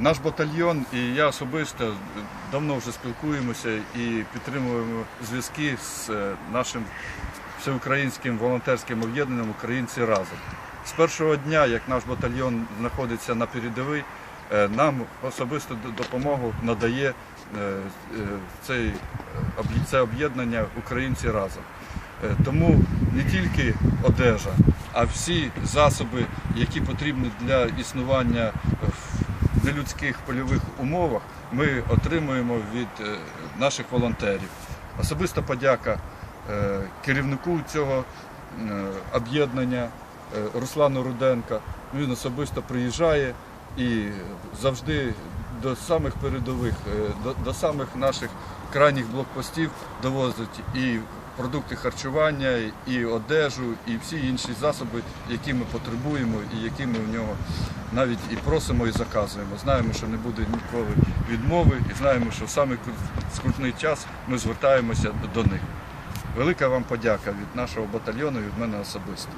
Наш батальйон і я особисто давно вже спілкуємося і підтримуємо зв'язки з е, нашим всеукраїнським волонтерським об'єднанням Українці разом. З першого дня, як наш батальйон знаходиться на передовій, е, нам особисту допомогу надає е, це об'єднання Українці разом. Тому не тільки одежа, а всі засоби, які потрібні для існування в нелюдських польових умовах, ми отримуємо від е, наших волонтерів. Особиста подяка е, керівнику цього е, об'єднання Руслану Руденка. Він особисто приїжджає і завжди до самих передових, до, до самих наших крайніх блокпостів довозить і продукти харчування, і одежу, і всі інші засоби, які ми потребуємо, і які ми в нього навіть і просимо, і заказуємо. Знаємо, що не буде ніколи відмови, і знаємо, що в саме скрутний час ми звертаємося до них. Велика вам подяка від нашого батальйону і від мене особисто.